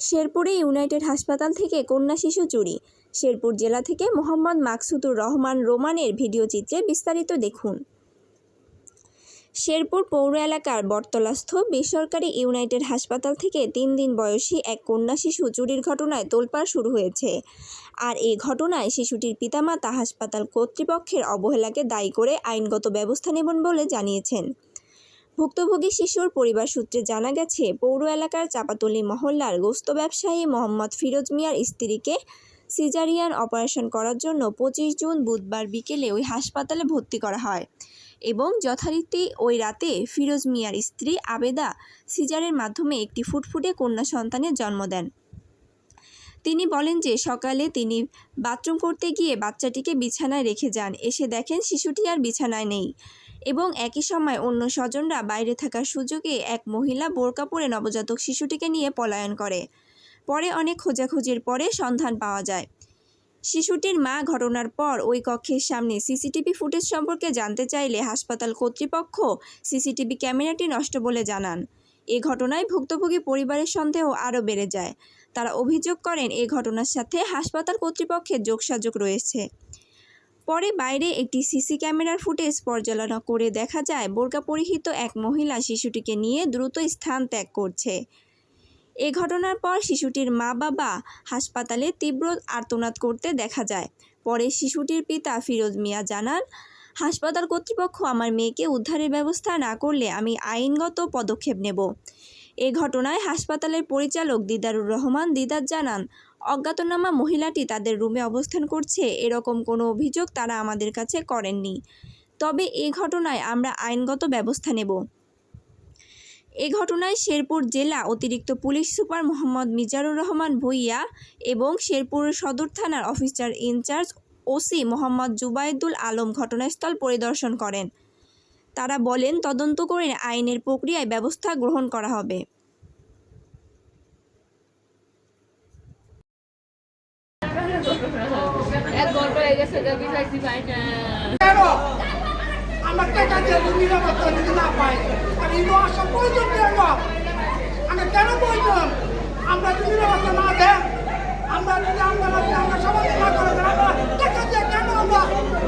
শেরপুরে ইউনাইটেড হাসপাতাল থেকে কন্যা শিশু চুরি। শেরপুর জেলা থেকে মোহাম্মদ মাকসুদুর রহমান রোমানের ভিডিও চিত্রে বিস্তারিত দেখুন। শেরপুর পৌর এলাকার বটতলাস্থ বেসরকারি ইউনাইটেড হাসপাতাল থেকে তিন দিন বয়সী এক কন্যা শিশু চুরির ঘটনায় তোলপাড় শুরু হয়েছে। আর এই ঘটনায় শিশুটির পিতামাতা হাসপাতাল কর্তৃপক্ষের অবহেলাকে দায়ী করে আইনগত ব্যবস্থা নেবেন বলে জানিয়েছেন। ভুক্তভোগী শিশুর পরিবার সূত্রে জানা গেছে, পৌর এলাকার চাপাতলি মহল্লার গোস্ত ব্যবসায়ী মোহাম্মদ ফিরোজ মিয়ার স্ত্রীকে সিজারিয়ান অপারেশন করার জন্য পঁচিশ জুন বুধবার বিকেলে ওই হাসপাতালে ভর্তি করা হয় এবং যথারীতি ওই রাতে ফিরোজ মিয়ার স্ত্রী আবেদা সিজারের মাধ্যমে একটি ফুটফুটে কন্যা সন্তানের জন্ম দেন। তিনি বলেন যে, সকালে তিনি বাথরুম করতে গিয়ে বাচ্চাটিকে বিছানায় রেখে যান। এসে দেখেন শিশুটি আর বিছানায় নেই। এবং একই সময় অন্য স্বজনরা বাইরে থাকার সুযোগে এক মহিলা বোরকা পরে নবজাতক শিশুটিকে নিয়ে পলায়ন করে। পরে অনেক খোঁজাখুঁজির পরে সন্ধান পাওয়া যায়। শিশুটির মা ঘটনার পর ওই কক্ষের সামনে সিসিটিভি ফুটেজ সম্পর্কে জানতে চাইলে হাসপাতাল কর্তৃপক্ষ সিসিটিভি ক্যামেরাটি নষ্ট বলে জানান। এ ঘটনায় ভুক্তভোগী পরিবারের সন্দেহ আরও বেড়ে যায়। তারা অভিযোগ করেন, এ ঘটনার সাথে হাসপাতাল কর্তৃপক্ষের যোগসাযোগ রয়েছে। পরে বাইরে একটি সিসি ক্যামেরার ফুটেজ পর্যালোচনা করে দেখা যায়, বোরকা পরিহিত এক মহিলা শিশুটিকে নিয়ে দ্রুত স্থান ত্যাগ করছে। এ ঘটনার পর শিশুটির মা বাবা হাসপাতালে তীব্র আর্তনাদ করতে দেখা যায়। পরে শিশুটির পিতা ফিরোজ মিয়া জানান, হাসপাতাল কর্তৃপক্ষ আমার মেয়েকে উদ্ধারের ব্যবস্থা না করলে আমি আইনগত পদক্ষেপ নেব। এ ঘটনায় হাসপাতালের পরিচালক দিদারুর রহমান দিদার জানান অজ্ঞাতনামা মহিলাটি তাদের রুমে অবস্থান করছে, এরকম কোনো অভিযোগ তারা আমাদের কাছে করেননি। তবে এ ঘটনায় আমরা আইনগত ব্যবস্থা নেব। এ ঘটনায় শেরপুর জেলা অতিরিক্ত পুলিশ সুপার মোহাম্মদ মিজানুর রহমান ভুইয়া এবং শেরপুর সদর থানার officer in charge OC Mohammad Zubaydul Alam ঘটনাস্থল পরিদর্শন করেন। তারা বলেন, তদন্ত করে আইনের প্রক্রিয়ায় ব্যবস্থা গ্রহণ করা হবে এক ঘণ্টা হয়ে গেছে গাবি চাইছি পাই না আমার টাকা দিয়ে তুমি নিরাপত্তা যদি না পাই আর এই আশা প্রয়োজন কেন? আমরা কেন প্রয়োজন? আমরা যদি না দেন আমরা যদি আমরা আমরা সমাজ না করে দেন আমরা টাকা দিয়ে কেন আমরা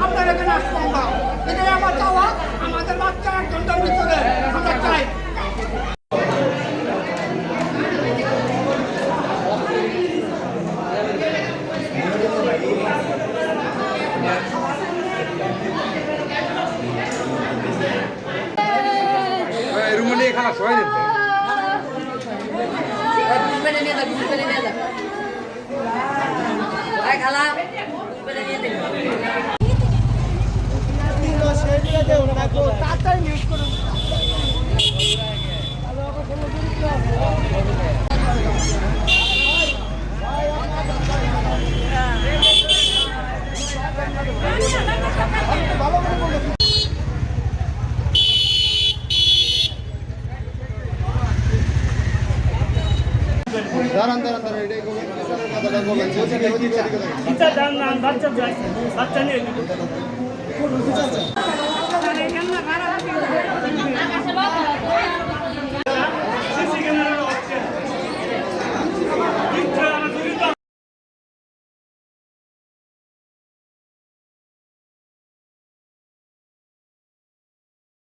আপনার এখানে আসব আমরা এটাই আমার চাওয়া আমাদের বাচ্চা এক ঘণ্টার ভিতরে আমরা চাই খানা সবাই দিন তাড়াতাড়ি নিয়ে যা দাঁড়ান দাঁড়ান দাঁড়ান এটাই কথাটা বলেন বাচ্চা যায় বাচ্চা নিয়ে